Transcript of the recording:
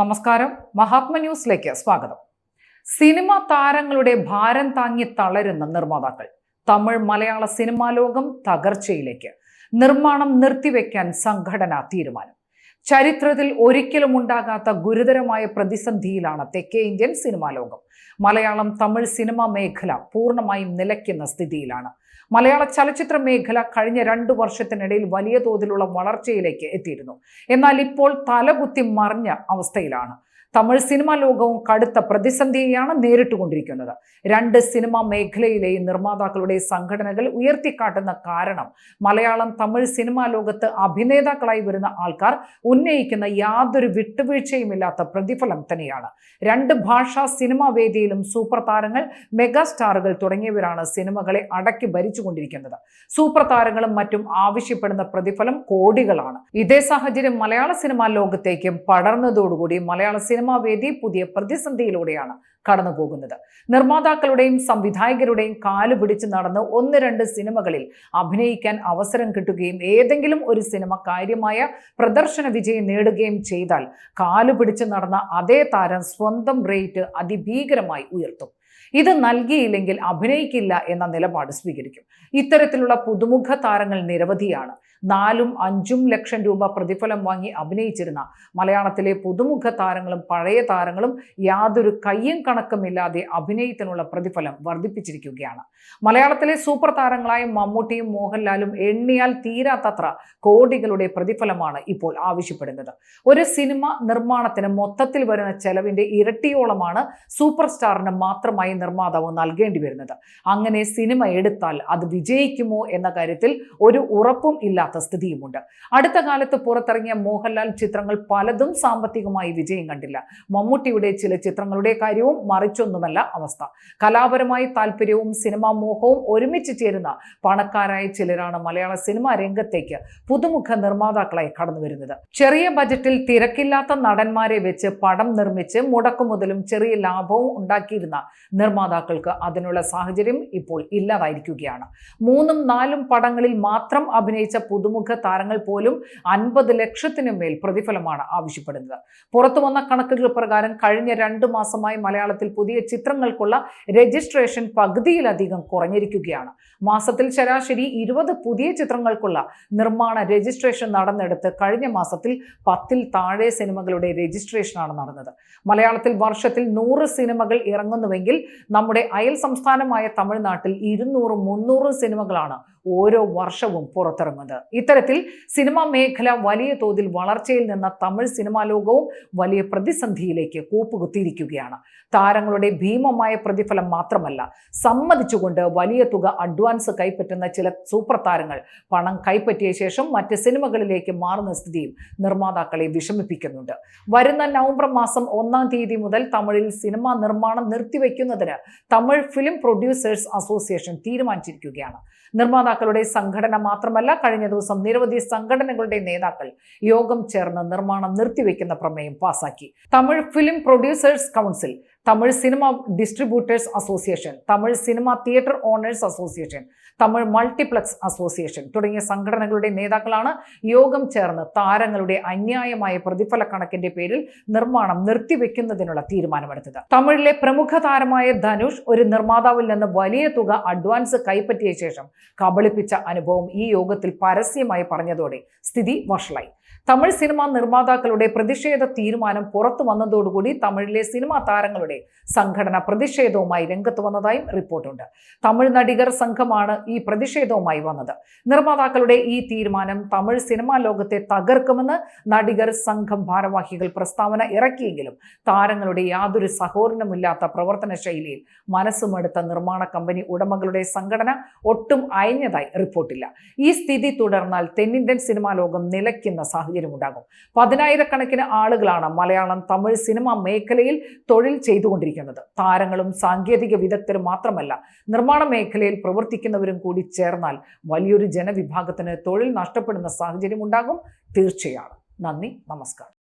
നമസ്കാരം. മഹാത്മ ന്യൂസിലേക്ക് സ്വാഗതം. സിനിമ താരങ്ങളുടെ ഭാരം താങ്ങി തളരുന്ന നിർമ്മാതാക്കൾ. തമിഴ് മലയാള സിനിമാ ലോകം തകർച്ചയിലേക്ക് നിർമ്മാണം നിർത്തിവെക്കാൻ സംഘടന തീരുമാനം. ചരിത്രത്തിൽ ഒരിക്കലും ഉണ്ടാകാത്ത ഗുരുതരമായ പ്രതിസന്ധിയിലാണ് തെക്കേ ഇന്ത്യൻ സിനിമാ ലോകം. മലയാളം തമിഴ് സിനിമാ മേഖല പൂർണമായും നിലയ്ക്കുന്ന സ്ഥിതിയിലാണ്. മലയാള ചലച്ചിത്ര മേഖല കഴിഞ്ഞ രണ്ടു വർഷത്തിനിടയിൽ വലിയ തോതിലുള്ള വളർച്ചയിലേക്ക് എത്തിയിരുന്നു. എന്നാൽ ഇപ്പോൾ തലകുത്തി മറിഞ്ഞ അവസ്ഥയിലാണ്. തമിഴ് സിനിമാ ലോകവും കടുത്ത പ്രതിസന്ധിയെയാണ് നേരിട്ടുകൊണ്ടിരിക്കുന്നത്. രണ്ട് സിനിമാ മേഖലയിലെ നിർമ്മാതാക്കളുടെ സംഘടനകൾ ഉയർത്തിക്കാട്ടുന്ന കാരണം മലയാളം തമിഴ് സിനിമാ ലോകത്ത് അഭിനേതാക്കളായി വരുന്ന ആൾക്കാർ ഉന്നയിക്കുന്ന യാതൊരു വിട്ടുവീഴ്ചയുമില്ലാത്ത പ്രതിഫലം തന്നെയാണ്. രണ്ട് ഭാഷാ സിനിമാ വേദിയിലും സൂപ്പർ താരങ്ങൾ മെഗാസ്റ്റാറുകൾ തുടങ്ങിയവരാണ് സിനിമകളെ അടക്കി ഭരിച്ചുകൊണ്ടിരിക്കുന്നത്. സൂപ്പർ താരങ്ങളും മറ്റും ആവശ്യപ്പെടുന്ന പ്രതിഫലം കോടികളാണ്. ഇതേ സാഹചര്യം മലയാള സിനിമാ ലോകത്തേക്കും പടർന്നതോടുകൂടി മലയാള സിനിമാ വേദി പുതിയ പ്രതിസന്ധിയിലൂടെയാണ് കടന്നു പോകുന്നത് നിർമ്മാതാക്കളുടെയും സംവിധായകരുടെയും കാൽ പിടിച്ച് നടന്ന് ഒന്ന് രണ്ട് സിനിമകളിൽ അഭിനയിക്കാൻ അവസരം കിട്ടുകയും ഏതെങ്കിലും ഒരു സിനിമ കാര്യമായ പ്രദർശന വിജയം നേടുകയും ചെയ്താൽ കാൽ പിടിച്ച് നടന്ന അതേ താരം സ്വന്തം റേറ്റ് അതിഭീകരമായി ഉയർത്തും. ഇത് നൽകിയില്ലെങ്കിൽ അഭിനയിക്കില്ല എന്ന നിലപാട് സ്വീകരിക്കും. ഇത്തരത്തിലുള്ള പുതുമുഖ താരങ്ങൾ നിരവധിയാണ്. നാലും അഞ്ചും ലക്ഷം രൂപ പ്രതിഫലം വാങ്ങി അഭിനയിച്ചിരുന്ന മലയാളത്തിലെ പുതുമുഖ താരങ്ങളും പഴയ താരങ്ങളും യാതൊരു കയ്യും കണക്കുമില്ലാതെ അഭിനയത്തിനുള്ള പ്രതിഫലം വർദ്ധിപ്പിച്ചിരിക്കുകയാണ്. മലയാളത്തിലെ സൂപ്പർ താരങ്ങളായ മമ്മൂട്ടിയും മോഹൻലാലും എണ്ണിയാൽ തീരാത്തത്ര കോടികളുടെ പ്രതിഫലമാണ് ഇപ്പോൾ ആവശ്യപ്പെടുന്നത്. ഒരു സിനിമ നിർമ്മാണത്തിന് മൊത്തത്തിൽ വരുന്ന ചെലവിന്റെ ഇരട്ടിയോളമാണ് സൂപ്പർ സ്റ്റാറിന് മാത്രമായി നിർമ്മാതാവ് നൽകേണ്ടി വരുന്നത്. അങ്ങനെ സിനിമ എടുത്താൽ അത് വിജയിക്കുമോ എന്ന കാര്യത്തിൽ ഒരു ഉറപ്പും ഇല്ലാത്ത സ്ഥിതിയുമുണ്ട്. അടുത്ത കാലത്ത് പുറത്തിറങ്ങിയ മോഹൻലാൽ ചിത്രങ്ങൾ പലതും സാമ്പത്തികമായി വിജയം കണ്ടില്ല. മമ്മൂട്ടിയുടെ ചില ചിത്രങ്ങളുടെ കാര്യവും മറിച്ചൊന്നുമല്ല അവസ്ഥ. കലാപരമായി താല്പര്യവും സിനിമാ മോഹവും ഒരുമിച്ച് ചേരുന്ന പണക്കാരായ ചിലരാണ് മലയാള സിനിമാ രംഗത്തേക്ക് പുതുമുഖ നിർമ്മാതാക്കളായി കടന്നു വരുന്നത്. ചെറിയ ബജറ്റിൽ തിരക്കില്ലാത്ത നടന്മാരെ വെച്ച് പടം നിർമ്മിച്ച് മുടക്കുമുതലും ചെറിയ ലാഭവും ഉണ്ടാക്കിയിരുന്ന നിർമ്മാതാക്കൾക്ക് അതിനുള്ള സാഹചര്യം ഇപ്പോൾ ഇല്ലാതായിരിക്കുകയാണ്. മൂന്നും നാലും പടങ്ങളിൽ മാത്രം അഭിനയിച്ച പുതുമുഖ താരങ്ങൾ പോലും അൻപത് ലക്ഷത്തിനു മേൽ പ്രതിഫലമാണ് ആവശ്യപ്പെടുന്നത്. പുറത്തു വന്ന കണക്കുകൾ പ്രകാരം കഴിഞ്ഞ രണ്ട് മാസമായി മലയാളത്തിൽ പുതിയ ചിത്രങ്ങൾക്കുള്ള രജിസ്ട്രേഷൻ പകുതിയിലധികം കുറഞ്ഞിരിക്കുകയാണ്. മാസത്തിൽ ശരാശരി ഇരുപത് പുതിയ ചിത്രങ്ങൾക്കുള്ള നിർമ്മാണ രജിസ്ട്രേഷൻ നടന്നെടുത്ത് കഴിഞ്ഞ മാസത്തിൽ പത്തിൽ താഴെ സിനിമകളുടെ രജിസ്ട്രേഷനാണ് നടന്നത്. മലയാളത്തിൽ വർഷത്തിൽ നൂറ് സിനിമകൾ ഇറങ്ങുന്നുവെങ്കിൽ നമ്മുടെ അയൽ സംസ്ഥാനമായ തമിഴ്നാട്ടിൽ ഇരുന്നൂറും മുന്നൂറും സിനിമകളാണ് ഓരോ വർഷവും പുറത്തിറങ്ങുന്നത്. ഇത്തരത്തിൽ സിനിമാ മേഖല വലിയ തോതിൽ വളർച്ചയിൽ നിന്ന തമിഴ് സിനിമാ ലോകവും വലിയ പ്രതിസന്ധിയിലേക്ക് കൂപ്പുകുത്തിയിരിക്കുകയാണ്. താരങ്ങളുടെ ഭീമമായ പ്രതിഫലം മാത്രമല്ല സമ്മതിച്ചുകൊണ്ട് വലിയ തുക അഡ്വാൻസ് കൈപ്പറ്റുന്ന ചില സൂപ്പർ താരങ്ങൾ പണം കൈപ്പറ്റിയ ശേഷം മറ്റ് സിനിമകളിലേക്ക് മാറുന്ന സ്ഥിതിയും നിർമ്മാതാക്കളെ വിഷമിപ്പിക്കുന്നുണ്ട്. വരുന്ന നവംബർ മാസം ഒന്നാം തീയതി മുതൽ തമിഴിൽ സിനിമാ നിർമ്മാണം നിർത്തിവെക്കുന്നതിന് തമിഴ് ഫിലിം പ്രൊഡ്യൂസേഴ്സ് അസോസിയേഷൻ തീരുമാനിച്ചിരിക്കുകയാണ്. നിർമ്മാതാക്കളുടെ സംഘടന മാത്രമല്ല കഴിഞ്ഞ ദിവസം നിരവധി സംഘടനകളുടെ നേതാക്കൾ യോഗം ചേർന്ന് നിർമ്മാണം നിർത്തിവെക്കുന്ന പ്രമേയം പാസാക്കി. Tamil film producers council Tamil cinema distributors association Tamil cinema theatre owners association Tamil multiplex association തുടങ്ങിയ സംഘടനകളുടെ നേതാക്കളാണ് യോഗം ചേർന്ന് താരങ്ങളുടെ അന്യായമായ പ്രതിഫല കണക്കിന്റെ പേരിൽ നിർമ്മാണം നിർത്തിവെക്കുന്നതിനുള്ള തീരുമാനമെടുത്തത്. തമിഴിലെ പ്രമുഖ താരമായ ധനുഷ് ഒരു നിർമ്മാതാവിൽ നിന്ന് വലിയ തുക അഡ്വാൻസ് കൈപ്പറ്റിയ ശേഷം കബളിപ്പിച്ച അനുഭവം ഈ യോഗത്തിൽ പരസ്യമായി പറഞ്ഞതോടെ സ്ഥിതി വഷളായി. തമിഴ് സിനിമാ നിർമ്മാതാക്കളുടെ പ്രതിഷേധ തീരുമാനം പുറത്തു വന്നതോടുകൂടി തമിഴിലെ സിനിമാ താരങ്ങളുടെ സംഘടന പ്രതിഷേധവുമായി രംഗത്ത് വന്നതായും റിപ്പോർട്ടുണ്ട്. തമിഴ് നടികർ സംഘമാണ് ഈ പ്രതിഷേധവുമായി വന്നത്. നിർമ്മാതാക്കളുടെ ഈ തീരുമാനം തമിഴ് സിനിമാ ലോകത്തെ തകർക്കുമെന്ന് നടികർ സംഘം ഭാരവാഹികൾ പ്രസ്താവന ഇറക്കിയെങ്കിലും താരങ്ങളുടെ യാതൊരു സഹോദരനുമില്ലാത്ത പ്രവർത്തന ശൈലിയിൽ മനസ്സുമെടുത്ത നിർമ്മാണ കമ്പനി ഉടമകളുടെ സംഘടന ഒട്ടും അയഞ്ഞതായി റിപ്പോർട്ടില്ല. ഈ സ്ഥിതി തുടർന്നാൽ തെന്നിന്ത്യൻ സിനിമാ ലോകം നിലയ്ക്കുന്ന സാഹചര്യം ഉണ്ടാകും. പതിനായിരക്കണക്കിന് ആളുകളാണ് മലയാളം തമിഴ് സിനിമ മേഖലയിൽ തൊഴിൽ ചെയ്തുകൊണ്ടിരിക്കുന്നത്. താരങ്ങളും സാങ്കേതിക വിദഗ്ധരും മാത്രമല്ല നിർമ്മാണ മേഖലയിൽ പ്രവർത്തിക്കുന്നവരും കൂടി ചേർന്നാൽ വലിയൊരു ജനവിഭാഗത്തിന് തൊഴിൽ നഷ്ടപ്പെടുന്ന സാഹചര്യം ഉണ്ടാകും. തീർച്ചയാണ്. നന്ദി നമസ്കാരം.